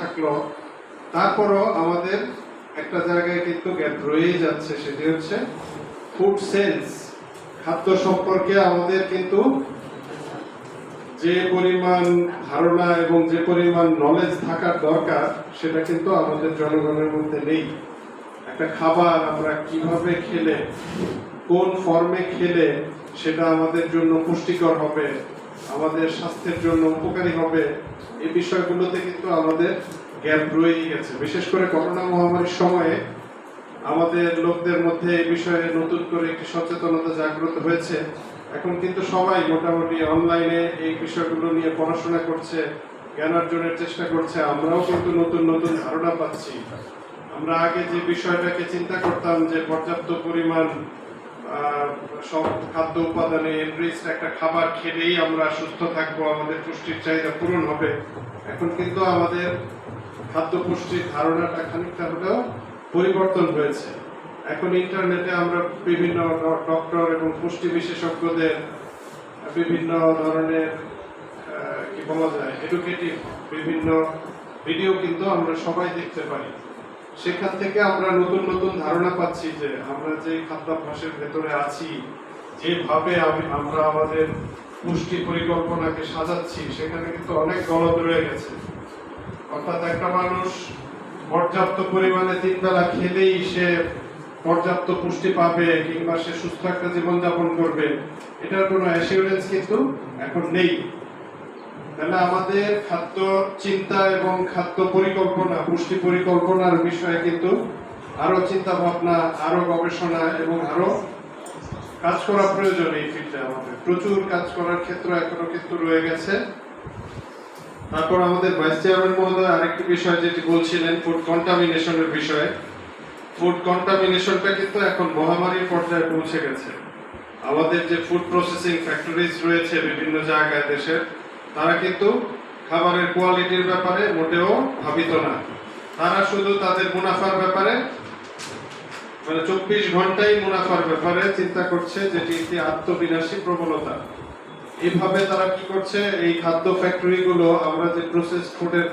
থাকল। তারপরও আমাদের একটা জায়গায় কিন্তু গ্যাপ রয়েই যাচ্ছে, সেটি হচ্ছে ফুড সেন্স খাদ্য সম্পর্কে আমাদের কিন্তু যে পরিমাণ ধারণা এবং যে পরিমাণ নলেজ থাকার দরকার, সেটা কিন্তু আমাদের জনগণের মধ্যে নেই। একটা খাবার আমরা কীভাবে খেলে, কোন ফর্মে খেলে, সেটা আমাদের জন্য পুষ্টিকর হবে আমাদের স্বাস্থ্যের জন্য উপকারী হবে এই বিষয়গুলোতে কিন্তু আমাদের গ্যাপ রয়েই গেছে। বিশেষ করে করোনা মহামারীর সময়ে আমাদের লোকদের মধ্যে এই বিষয়ে নতুন করে একটি সচেতনতা জাগ্রত হয়েছে। এখন কিন্তু সবাই মোটামুটি অনলাইনে এই বিষয়গুলো নিয়ে পড়াশোনা করছে, জ্ঞান অর্জনের চেষ্টা করছে। আমরাও কিন্তু নতুন নতুন ধারণা পাচ্ছি। আমরা আগে যে বিষয়টাকে চিন্তা করতাম যে পর্যাপ্ত পরিমাণ সব খাদ্য উপাদানে এনরিচড একটা খাবার খেলেই আমরা সুস্থ থাকব, আমাদের পুষ্টির চাহিদা পূরণ হবে। এখন কিন্তু আমাদের খাদ্য পুষ্টির ধারণাটা খানিকটা হলেও পরিবর্তন হয়েছে। এখন ইন্টারনেটে আমরা বিভিন্ন ডক্টর এবং পুষ্টি বিশেষজ্ঞদের বিভিন্ন ধরনের কি বলা যায় এডুকেটিভ বিভিন্ন ভিডিও কিন্তু আমরা সবাই দেখতে পারি। সেখান থেকে আমরা নতুন নতুন ধারণা পাচ্ছি যে আমরা যে খাদ্যাভ্যাসের ভেতরে আছি, যেভাবে আমি আমরা আমাদের পুষ্টি পরিকল্পনাকে সাজাচ্ছি, সেখানে কিন্তু অনেক গলদ রয়ে গেছে। অর্থাৎ একটা মানুষ পর্যাপ্ত পরিমাণে তিন বেলা খেলেই সে পর্যাপ্ত পুষ্টি পাবে কিংবা সে সুস্থ একটা জীবনযাপন করবে, এটার কোনো অ্যাসিউরেন্স কিন্তু এখন নেই। তাহলে আমাদের খাদ্য চিন্তা এবং খাদ্য পরিকল্পনা, পুষ্টি পরিকল্পনার বিষয়ে কিন্তু আরও চিন্তা ভাবনা, আরও গবেষণা এবং আরও কাজ করা প্রয়োজন এই ফিল্ডে আমাদের। প্রচুর কাজ করার ক্ষেত্র এখনও কিন্তু রয়ে গেছে। তারপর আমাদের ভাইস চেয়ারম্যান মহোদয় আরেকটি বিষয় যেটি বলছিলেন ফুড কন্টামিনেশনের বিষয়ে। ফুড কন্টামিনেশনটা কিন্তু এখন মহামারীর পর্যায়ে পৌঁছে গেছে। আমাদের যে ফুড প্রসেসিং ফ্যাক্টরিজ রয়েছে বিভিন্ন জায়গায় দেশের তারা কিন্তু খাবারের কোয়ালিটির ব্যাপারে মোটেও ভাবিত না। তারা শুধু তাদের মুনাফার ব্যাপারে মানে চব্বিশ ঘন্টাই মুনাফার ব্যাপারে চিন্তা করছে, যেটি একটি আত্মবিনাশী প্রবণতা। এইভাবে তারা কি করছে? এই খাদ্য ফ্যাক্টরি গুলো আমরা যে প্রসেস ফুডের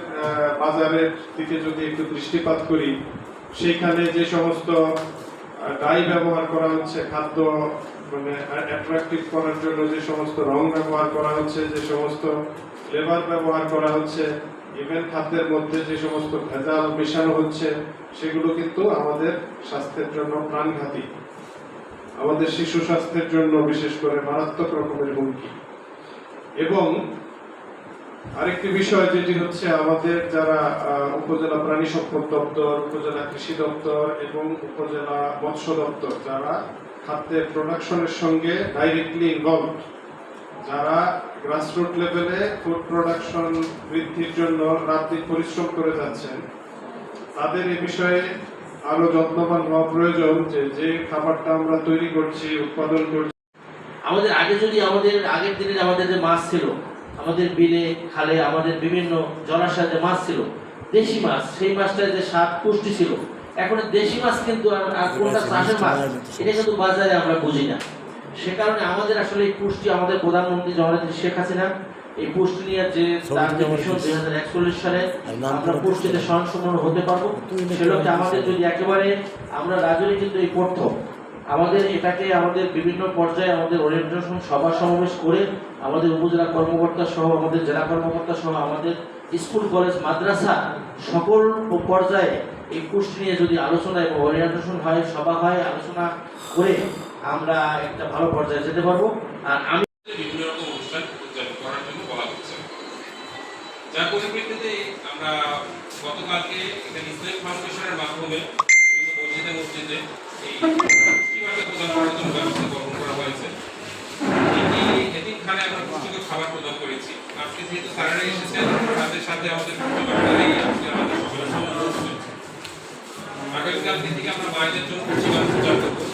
বাজারের দিকে যদি একটু দৃষ্টিপাত করি, সেখানে যে সমস্ত ডাই ব্যবহার করা হচ্ছে, খাদ্য মানে অ্যাট্রাকটিভ করার জন্য যে সমস্ত রং ব্যবহার করা হচ্ছে, যে সমস্ত ফ্লেভার ব্যবহার করা হচ্ছে ইভেন খাদ্যের মধ্যে যে সমস্ত ভেজাল মেশানো হচ্ছে, সেগুলো কিন্তু আমাদের স্বাস্থ্যের জন্য প্রাণঘাতী। আমাদের শিশু স্বাস্থ্যের জন্য বিশেষ করে মারাত্মক রকমের হুমকি। এবং আরেকটি বিষয় যেটি হচ্ছে আমাদের যারা উপজেলা প্রাণী সম্পদ দপ্তর, উপজেলা কৃষি দপ্তর এবং উপজেলা মৎস্য দপ্তর যারা খাদ্যের প্রোডাকশনের সঙ্গে ডাইরেক্টলি ইনভলভ যারা গ্রাসরুট লেভেলে ফুড প্রোডাকশন বৃদ্ধির জন্য রাত্রি পরিশ্রম করে যাচ্ছেন, তাদের এ বিষয়ে আরও যত্নবান হওয়া প্রয়োজন যে যে খাবারটা আমরা তৈরি করছি, উৎপাদন করছি। আমাদের আগে যদি আমাদের আগের দিনের আমাদের যে মাছ ছিল আমাদের বিলে খালে আমাদের বিভিন্ন জলাশয়ে যে মাছ ছিল দেশি মাছ সেই মাছটার যে স্বাদ পুষ্টি ছিল এখন দেশি মাছ কিন্তু আর কোনটা চাষের মাছ এটা কিন্তু বাজারে আমরা বুঝি না। সে কারণে আমাদের আসলে এই পুষ্টি আমাদের প্রধানমন্ত্রী জননেত্রী শেখ হাসিনা এই পুষ্টি নিয়ে যে তার যে মিশন দুই হাজার একচল্লিশ সালে আমরা পুষ্টিতে স্বয়ংসম্পূর্ণ হতে পারব। সেটাকে আমাদের যদি একেবারে আমরা রাজনী কিন্তু এই প্রথম আমাদের এটাকে আমাদের বিভিন্ন পর্যায়ে আমাদের ওরিয়েন্টেশন সভা সমাবেশ করে আমাদের উপজেলা কর্মকর্তা সহ, আমাদের জেলা কর্মকর্তা সহ, আমাদের স্কুল, কলেজ, মাদ্রাসা সকল পর্যায়ে এই পুষ্টি নিয়ে যদি আলোচনা এবং ওরিয়েন্টেশন হয়, সভা হয়, আলোচনা করে আমরা একটা ভালো পর্যায়ে যেতে পারব। আর আমি বিভিন্ন রকম অনুষ্ঠান করার জন্য বলা হচ্ছে। যার পরিপ্রেক্ষিতে আমরা গতকালকে ফাউন্ডেশনের মাধ্যমে মসজিদে মসজিদে খাবার প্রদান করেছি আজকে যেহেতু তাদের সাথে আমাদের আজকে আমাদের সকলের আগামীকাল থেকে আমরা বাইরের জন্য পুষ্টিবার্তা প্রচার করব